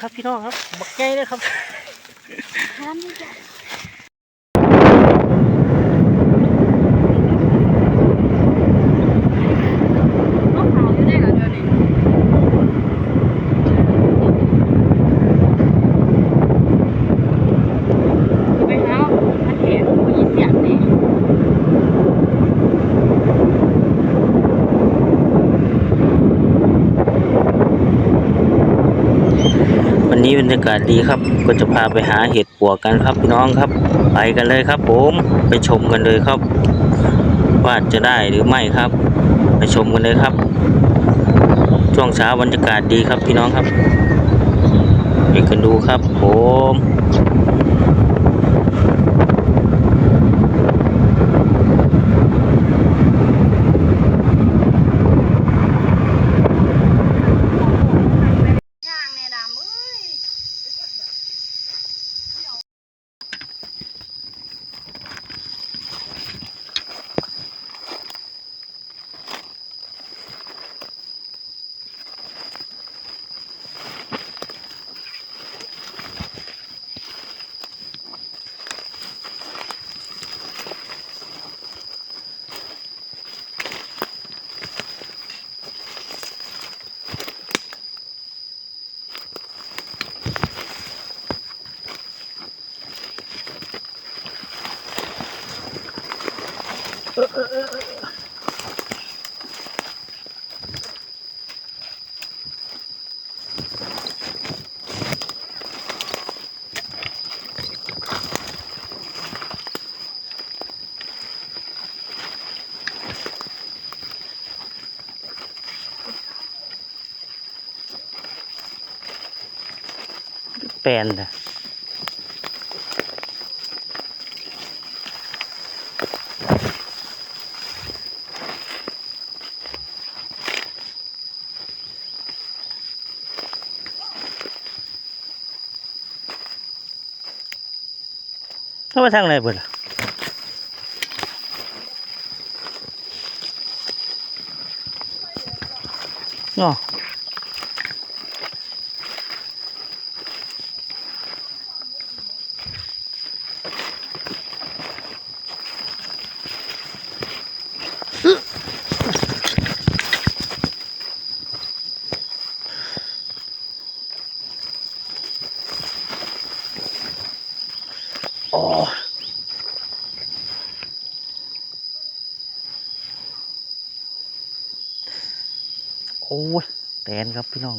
ครับพี่น้องครับ บักไงนะครับ ทานนี่จ้ะ เอาขาวอยู่ได้เหรอเดี๋ยวนี้ไปหาพันเห็นผู้หญิงเสียงนี่ วันนี้บ รรยากาศดีครับ ก็จะพาไปหาเห็ดปัวกันครับพี่น้องครับ ไปกันเลยครับ ผมไปชมกันเลยครับว่าจะได้หรือไม่ครับ ไปชมกันเลยครับ ช่วงเช้าบรรยากาศดีครับพี่น้องครับไปกันดูครับ ผม แเขามาทางไหนเบิดล่ะเนาะ โอ้ยแตนครับพี่น้อง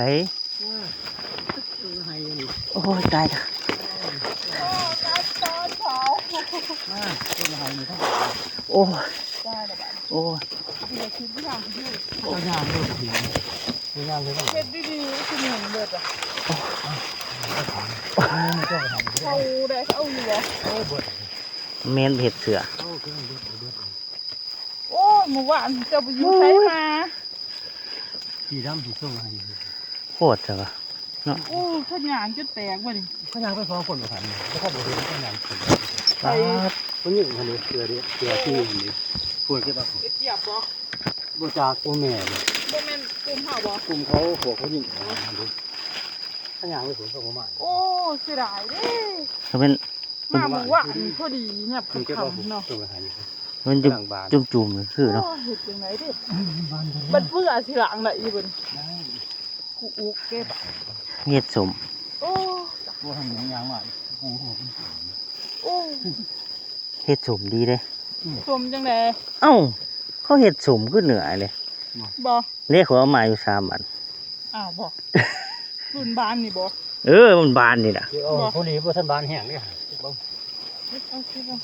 อเอ้ยพี่น้องครับโอ้เฮ็ดแล้วครับพี่น้องใส่โอ้ยตายละโอ้ยโอ้ยเฮ็ดดีๆคือหนึ่งเบิดอะเขาได้เขาอยู่บ่เมนเห็ดเสือโอ้เมื่อวานเจะไปอยู่ไสมาสีดำสีส้มอะไรโคตรจ้ะวะโอ้ขยานจนแตกบ่นี่ข้างล่างก็สองคนมาทำแล้วก็บอกว่าข้างล่างคนไปคนนี้คนนี้เสือเดียเสือที่นี่ควรเก็บแบบไปเจียบบ่บูจากตัวแม่บ่แม่นกลุ่มเฮาบ่กลุ่มเขาพวกเขายิงดูข้างล่างไม่สนเขาประมาณโอ้เสียดายเด้เขาเป็นมาเมื่อวานพอดีเนี่ยคุณเก็บเอาค่ำๆเนาะตัวหายมันจุ่มหลังบานจุ่มจุ่มๆคือเนาะโอ้เห็ดจังไหนดิบานมันเพื่อสิหลังได้อีเบิ่น กูอุกเก็บเฮ็ดสมโอ้กูทำอย่างยางว่ากูโหดโอ้เฮ็ดสมดีเด้สมจังไดเอ้าเขาเฮ็ดสมคือเหนือเลยบ่เรียกเขาเอามาอยู่สามอันอ้าวบ่รุ่นบ้านนี่บ่เออมันบานนี่น่ะเดี๋ยวเอาผู้นี้ผู้ท่านบานแห้งเนี่ยเอาคือบ่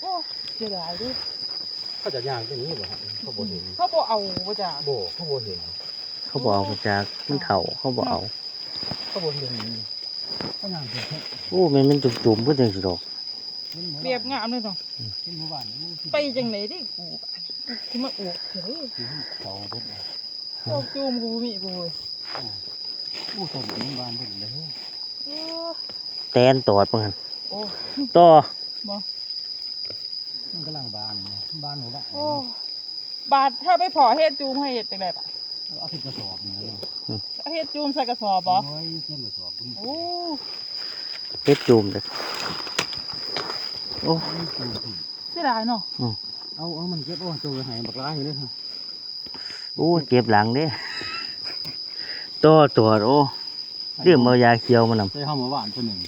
โอ้เสียดายเดิเขาจะย่างที่นี้บ่ครับเขาบ่เห็นเขาบ่เอาบ่จ้าโบ่เขาบ่เห็น เขาบอกเอามาจากมันเฒ่าเขาบอกเอาเขาบ่เห็นเขาย่างเห็นโอ้มันมันจุ่มจุ่มๆเพื่อจังสิดอกเรียบงามเลยเนาะเป็นหมู่บ้านไปจังไหนดิกูสิมาอุกเถอะเด้เสาเบิดโอ้จูมกูบ่มีบ่เว้ยอู้ต้นหมู่บ้านเบิดเลยโอ้แตนตอดมันโอ้ต่อบ่มันกำลังบานบานหมู่บ้านโอ้บาดถ้าไปพอเฮ็ดจูมให้เฮ็ดจังไดปะ เอาสิกระสอบเนี่ยเฮ็ดจูมใส่กระสอบบ่โอ้ยเต็มกระสอบโอ้เฮ็ดจุ่มเลยโอ้เสียดายเนาะเอาเอามันเก็บเอาตัวให้บักร้ายอยู่เลยโอ้เจ็บหลังเด้ต่อตอดโอ้เรื่องเอายาเขียวมานำใส่ห้ามาหวานตัวหนึ่ง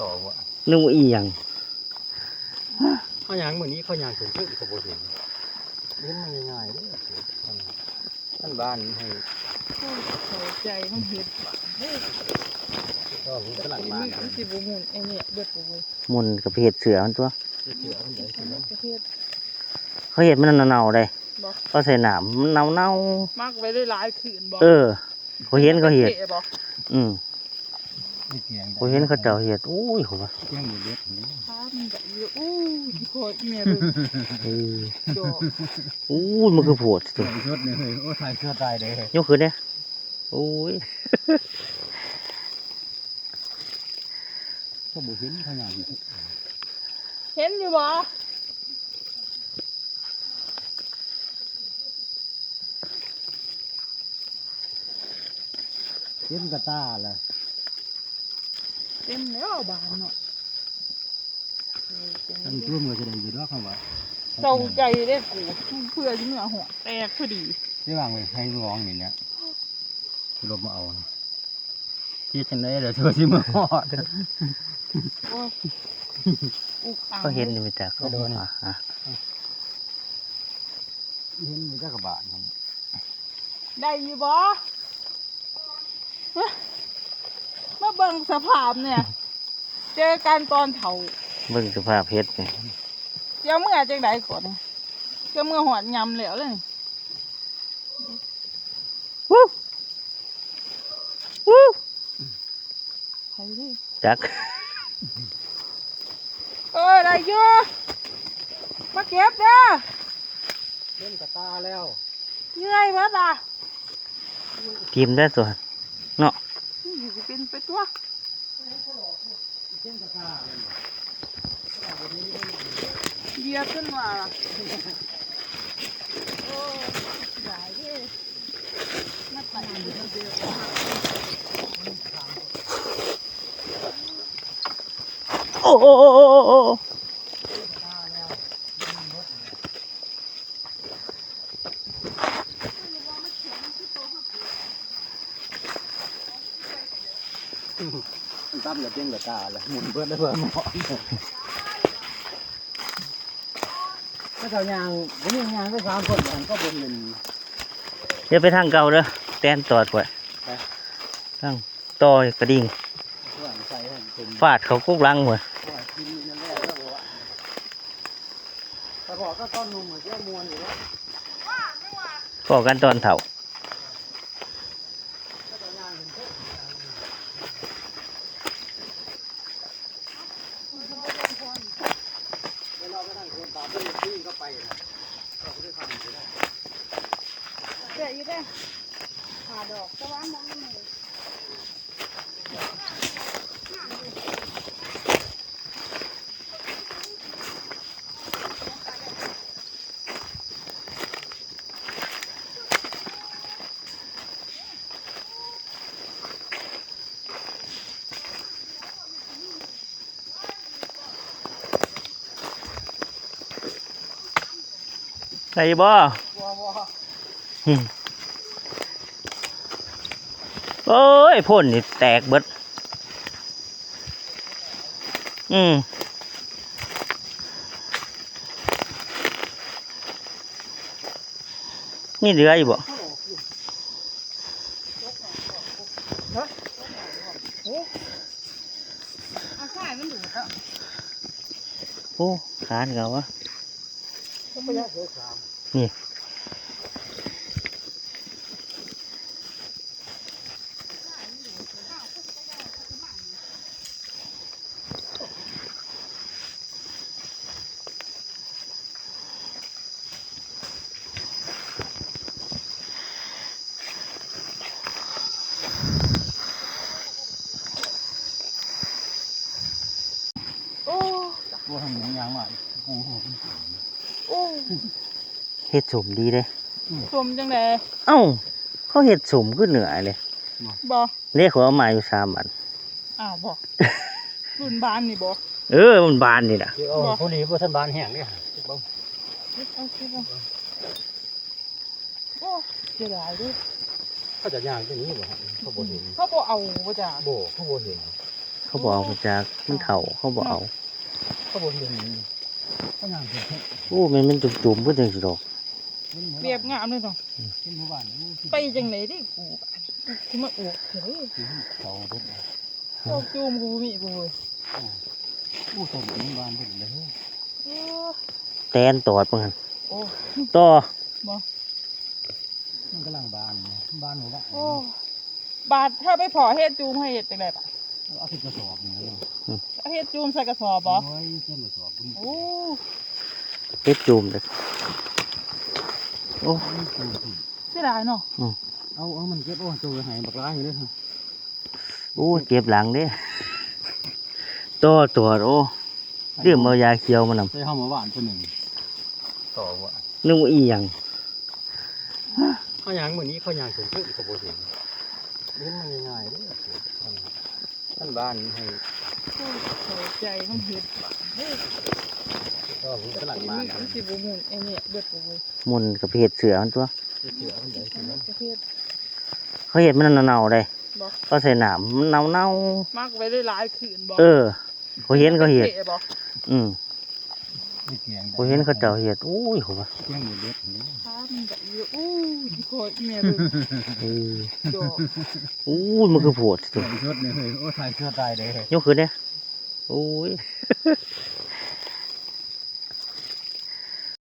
ต่อวะนึกว่าอีหยังข้าวยางเหมือนนี้ข้าวยางถึงขึ้นกระโบเห็นเล่นมันง่ายๆเด้อ ท่านบ้านให้โอ้เข้าใจมันเห็ดต้อก็รู้ตลาดมันบ้ามันสิบ่หมุนไอ้เนี่ยเบิดบ่เว้ยมุนกับเห็ดเสือมันตัวเสือมันเลยอันนั้นก็เฮ็ดเขาเห็ดมันเน่าๆเลยบ่เขาใส่น้ำมันเน่ามักไว้ได้หลายคืนบ่ๆเออเขาเห็นเขาเห็ดท่บ่อืม ไม่เกียงเขาเห็นเขาเจ้าเฮ็ดโอ้ยโหว่าเกียงหมดเล็ดนี่ค้ามันก็อยู่อู้ยโคตรแม่เบิ่งเออดอกโอ้ยมันคือโพดตัวใส่ชุดเลยเฮ้ยโอ้ถ่ายเสื้อตายเลยยกขึ้นเนี่ยโอ้ยก็บุหินข้าวยางเห็นอยู่บ่เห็นกระตาเลย เต็มแล้วบานเนาะเออจังท่านเลยร่วมมือจะได้อยู่ด้วยคำว่าเจ้าใจได้กูเพื่อที่เมื่อหัวแตกพอดีที่วางไว้ให้ร้องนี่เนี่ยลบมาเอาที่จังได๋เดี๋ยวเธอสิมาฮอดโอ้ยอุกอ่างเขาเห็นนี่มาจากก็โดนอะอะเห็นมีจักรบาทครับได้อยู่บ่ฮะ มาเบิ่งสภาพเนี่ย เจอกันตอนเฒ่าเบิ่งสภาพเฮ็ดนี่เจ้าเมื่อจังไดก่อนเนี่ยเจ้าเมื่อหอดยำแล้วเลยวู้วู้ใครดิจักเออได้อยู่มาเก็บเด้อเห็นกระตาแล้วเหนื่อยมาตาทีมได้ตัวเนาะนี่ สิเป็นไปตัวเดียขึ้นมาล่ะโอ้หลายเด้มาไปอยู่คนเดียวโอ้โอ้โอ้ โอ้โอ้ตั้มกับเต็มกระตาเลยหมุนเบิดเลยเพื่อหมอถ้าเจ้ายางผมยังยางได้สามคนมันก็บนเงินเดี๋ยวไปทางเก่าเด้อแตนตอดไว้ไปทางต่อกระดิ่งฟาดเขากุกลังหมดแหละแล้วบอกว่าแต่บอกก็ต้นนุ่มเหมือนเจ้ามวนอยู่แล้วพอกันตอนเฒ่าเจ้ายางเห็นเพิ่มเวลาไปนั่งคนตามไปที่ก็ไปนะ เราก็ได้ฟังอยู่ได้เดี๋ยวอยู่ได้หาดอกตะวันมองไม่เห็น ได้บ่บัวบัวเอ้ยพ่นนี่แตกเบิด อืมนี่เหลืออยู่บ่อาข้ายมันดูดอะโอ้ขานเขาวะ ก็ไม่ได้เสียสามโอ้กูทำหยังยางมากูโหโอ้เฮ็ดสมดีเลยสมจังเลยเอ้า เขาเฮ็ดสมขึ้นเหนือเลยบ่เรียกเขาเอามาอยู่สามบันอ้าวบ่รุ่นบานนี่บ่เออมันบานนี่นะเดี๋ยวเอาผู้นี้ผู้ท่านบานแห้งเนี่ยบ่เอาสิบ่โอ้เสียดายเด้วยเขาจะย่างตัวนี้บ่ฮะเขาบ่เห็นเขาบ่เอาบ่จ้าบ่เขาบ่เห็นเขาบอกเอามาจากมันเถ่าเขาบอกเอาเขาบ่เห็น เขาย่างเห็นโอ้มันมันจุ่มๆเพื่อจังสิดอกเรียบงามเลยต้องเป็นหมู่บ้านไปจังไหนดิกูคือมาอวกเถอะเขาเบิดโอ้จูมกูบ่มีกูเว้ยอู้ต้นหมู่บ้านเบิดเลยโอ้แตนตอดมั้งโอ้ต่อบ่มันกำลังบานเนี่ยบานหมู่บ้านโอ้บาดถ้าไปพอเฮ็ดจูมให้เฮ็ดจังได๋ปะ เอาที่กระสอบนี่นะเฮ็ดจูมใส่กระสอบบ่โอ้ยเต็มกระสอบโอ้เฮ็ดจุ่มเลยโอ้เสียดายเนาะเอาเอามันเก็บโอ้ตัวหายบักร้ายอยู่เลยโอ้เจ็บหลังเด้ต่อตอดโอ้เรื่องเอายาเขียวมานำใส่ห้องมาบ้านตัวหนึ่งต่อว่านึกว่าอีหยังเขายางเหมือนนี้เขายางถึงขึ้นเขาบ่เห็นเล่นมันง่ายๆเด้อ ท่านบ้านให้โอ้เข้าใจมันเฮ็ดเฮ้ยก็ผมกำลังอีบ้านมึงมันสิบ่หมุนไอ้เนี่ยเบิดกูเว้ยมุนกับเห็ดเสือมันตัวเสือมันใหญ่อันนั้นก็เฮ็ดเขาเห็ดมันเน่าๆเลยบ่ก็ใส่หนามมันเน่ามักไว้ได้หลายคืนบ่ๆเออเขาเห็นเขาเห็ดตะบ่อืมไม่ เกียงเขาเห็นเขาเจ้าเห็ดโอ้ยเขาว่าเกียงหมดเล็ดนี่ถ้ามันก็อยู่อู้ยคอยอีแม่เบิ่งเออดอกโอ้ยมันคือโผดสิใส่ชุดเนี่ยเฮ้ยโอ้ใส่เสื้อตายเลยยกขึ้นเนี่ยโอ้ย